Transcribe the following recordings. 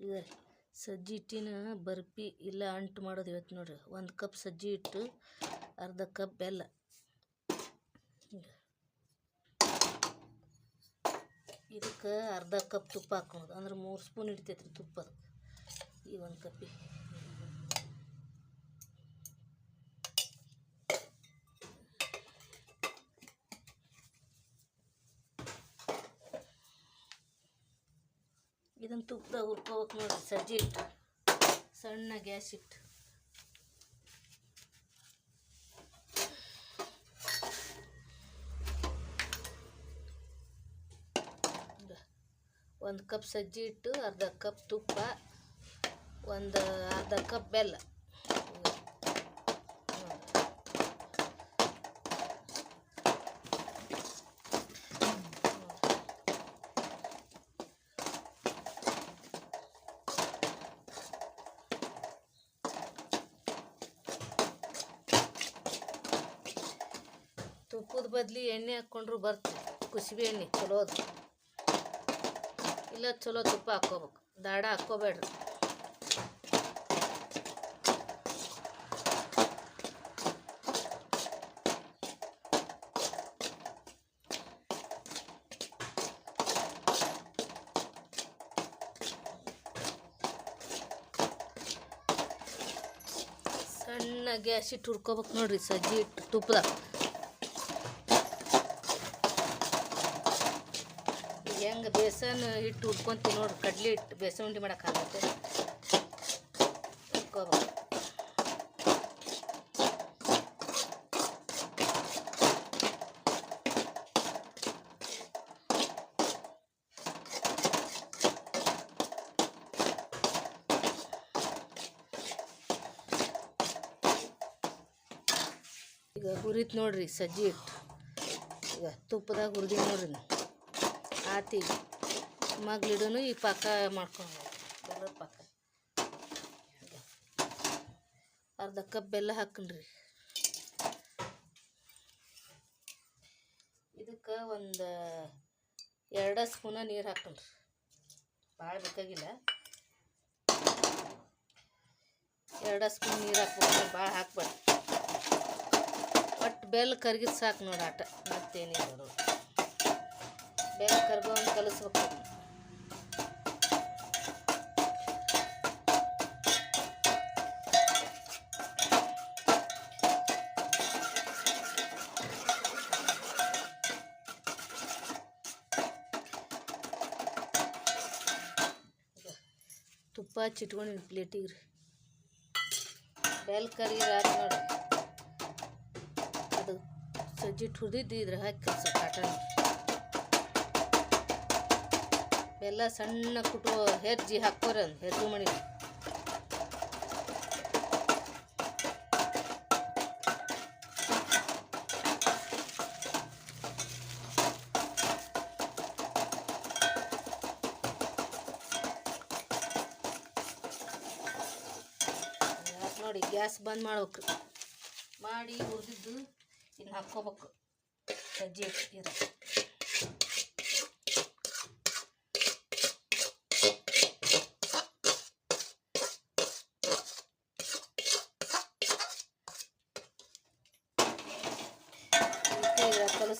ಈಗ ಸಜ್ಜಿ ಹಿಟ್ಟಿನ ಬರ್ಫಿ ಇಲ್ಲ ಅಂಟು ಮಾಡೋದು ಇವತ್ತು ನೋಡ್ರಿ. ಒಂದು ಕಪ್ ಸಜ್ಜಿ ಹಿಟ್ಟು, ಅರ್ಧ ಕಪ್ ಬೆಲ್ಲ. ಇದಕ್ಕೆ ಅರ್ಧ ಕಪ್ ತುಪ್ಪ ಹಾಕೋದು ಅಂದ್ರೆ ಮೂರು ಸ್ಪೂನ್ ಹಿಡಿತೈತ್ರಿ ತುಪ್ಪ ಅದಕ್ಕೆ. ಈ ಒಂದು ಕಪ್ಪಿ ಇದನ್ನು ತುಪ್ಪದಾಗ ಹುರ್ಕೋಬೇಕು ನೋಡ್ರಿ, ಸಜ್ಜಿ ಇಟ್ಟು ಸಣ್ಣ ಗ್ಯಾಸ್ ಇಟ್ಟು ಒಂದು ಕಪ್ ಸಜ್ಜಿ ಇಟ್ಟು ಅರ್ಧ ಕಪ್ ತುಪ್ಪ, ಒಂದು ಅರ್ಧ ಕಪ್ ಬೆಲ್ಲ. ತುಪ್ಪದ ಬದ್ಲಿ ಎಣ್ಣೆ ಹಾಕ್ಕೊಂಡ್ರು ಬರ್ತದೆ ಕುಸುಬಿ ಎಣ್ಣೆ ಚಲೋದು ಇಲ್ಲ ಚಲೋ ತುಪ್ಪ ಹಾಕ್ಕೋಬೇಕು, ದಾಡ ಹಾಕ್ಕೋಬೇಡ್ರಿ. ಸಣ್ಣ ಗ್ಯಾಸ್ ಇಟ್ಟು ಹುರ್ಕೋಬೇಕು ನೋಡ್ರಿ, ಸಜ್ಜಿ ಇಟ್ಟು ತುಪ್ಪದಾಗ ಈಗ ಹೆಂಗೆ ಬೇಸನ್ ಹಿಟ್ಟು ಉಟ್ಕೊತೀವಿ ನೋಡಿ, ಕಡ್ಲಿ ಹಿಟ್ಟು ಬೇಸನ್ ಉಂಡೆ ಮಾಡೋಕ್ಕಾಗತ್ತೆ ಹುರ್ಕೋಬೇಕು ಈಗ ಹುರಿತು ನೋಡ್ರಿ ಸಜ್ಜಿ ಹಿಟ್ಟು. ಈಗ ತುಪ್ಪದಾಗ ಹುರಿದಿ ನೋಡ್ರಿ ನೀವು ಆತಿ ಮಗ್ಲಿಡೋನು ಈ ಪಾಕ ಮಾಡ್ಕೊಂಡು ಬೆಲ್ಲದ ಪಾಕ. ಅರ್ಧ ಕಪ್ ಬೆಲ್ಲ ಹಾಕಣ್ರಿ ಇದಕ್ಕೆ ಒಂದು ಎರಡು ಸ್ಪೂನ ನೀರು ಹಾಕಣ್ರಿ ಭಾಳ ಬೇಕಾಗಿಲ್ಲ. ಎರಡು ಸ್ಪೂನ್ ನೀರು ಹಾಕ್ಬೇಕು ಭಾಳ ಹಾಕ್ಬೇಡ್ರಿ. ಒಟ್ಟು ಬೆಲ್ಲ ಕರ್ಗಿದ್ ಸಾಕು ನೋಡಿ ಆಟ, ಮತ್ತೇನಿಲ್ಲ ಅದು ಬೆಲ್ಲ ಕರ್ಗೊಂಡು ಕಲಿಸ್ಬೇಕು ಅದನ್ನ. ಈಗ ತುಪ್ಪ ಚಿಟ್ಕೊಂಡಿನಿ ಪ್ಲೇಟಿಗೆ ರೀ ಬೆಲ್ಲ ಕರ್ಗಿದ ಆತು ನೋಡಿ ಅದು ಸಜ್ಜಿ ಹುರಿದಿದ್ದು ಇದ್ರೆ ಹಾಕಿ ಕಲ್ಸ ಕಾಟನ್ ಬೆಲ್ಲ ಸಣ್ಣ ಕುಟು ಹೆಜ್ಜಿ ಹಾಕೋರ ಹೆಜ್ಜು ಮಣಿ ನೋಡಿ, ಗ್ಯಾಸ್ ಬಂದ್ ಮಾಡ್ಬೇಕು. ಮಾಡಿ ಉಳಿದಿದ್ದು ಇನ್ನು ಹಾಕ್ಕೋಬೇಕು. ಸಜ್ಜಿ ಇರ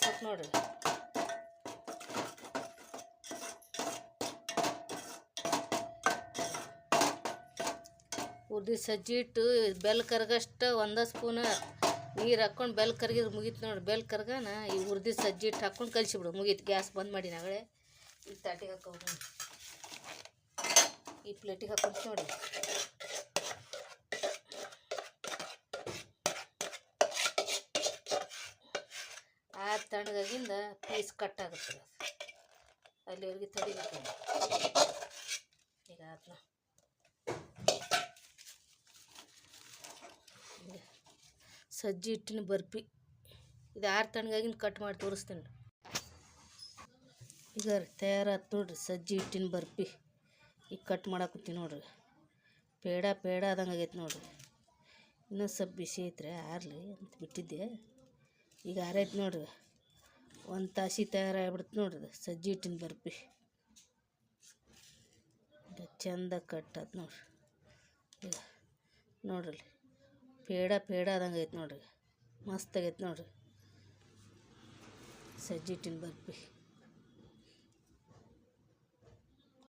ಕಲಿಸ್ಬೇಕು ನೋಡ್ರಿ. ಉದ್ದಿ ಸಜ್ಜಿ ಇಟ್ಟು ಬೆಲ್ ಕರ್ಗಷ್ಟ ಒಂದು ಸ್ಪೂನ ನೀರು ಹಾಕ್ಕೊಂಡು ಬೆಲ್ ಕರ್ಗಿದ್ರೆ ಮುಗೀತು ನೋಡಿ ಬೆಲ್ ಕರ್ಗಾನ ಈ ಉರ್ದಿ ಸಜ್ಜಿ ಇಟ್ಟು ಹಾಕ್ಕೊಂಡು ಕಲಿಸಿಬಿಡು. ಮುಗೀತು ಗ್ಯಾಸ್ ಬಂದ್ ಮಾಡಿ ನಾಗಳೆ ಈ ತಾಟಿಗೆ ಹಾಕೋದು ಈ ಪ್ಲೇಟಿಗೆ ಹಾಕೊಂಡು ನೋಡಿ ಆ ತಣ್ಣಗಾಗಿಂದ ಪೀಸ್ ಕಟ್ ಆಗುತ್ತೆ ಅಲ್ಲಿವರೆಗೆ ತಡಿಬೇಕು ಈಗ ಸಜ್ಜಿ ಹಿಟ್ಟಿನ ಬರ್ಪಿ. ಇದು ಆರು ತಣ್ಣಗಾಗಿನ ಕಟ್ ಮಾಡಿ ತೋರಿಸ್ತೀನಿ. ಈಗ ತಯಾರಾತು ನೋಡ್ರಿ ಸಜ್ಜಿ ಹಿಟ್ಟಿನ ಬರ್ಪಿ. ಈಗ ಕಟ್ ಮಾಡಾಕತ್ತೀನಿ ನೋಡ್ರಿ. ಪೇಡ ಪೇಡ ಆದಂಗೆ ಆಗೈತೆ ನೋಡ್ರಿ. ಇನ್ನೂ ಸ್ವಲ್ಪ ಬಿಸಿ ಐತ್ರಿ, ಆರ್ಲಿ ಅಂತ ಬಿಟ್ಟಿದ್ದೆ. ಈಗ ಆರೈತೆ ನೋಡ್ರಿ. ಒಂದು ತಾಸಿ ತಯಾರಾಗ್ಬಿಡ್ತು ನೋಡ್ರಿ ಸಜ್ಜಿ ಹಿಟ್ಟಿನ ಬರ್ಪಿ. ಚಂದ ಕಟ್ಟದ ನೋಡ್ರಿ. ಈಗ ನೋಡ್ರಿ ಪೇಡ ಪೇಡ ಆದಂಗೆ ಐತೆ ನೋಡ್ರಿ. ಮಸ್ತ್ ಆಗೈತೆ ನೋಡ್ರಿ. ಸಜ್ಜಿ ಹಿಟ್ಟಿನ ಬರ್ಫಿ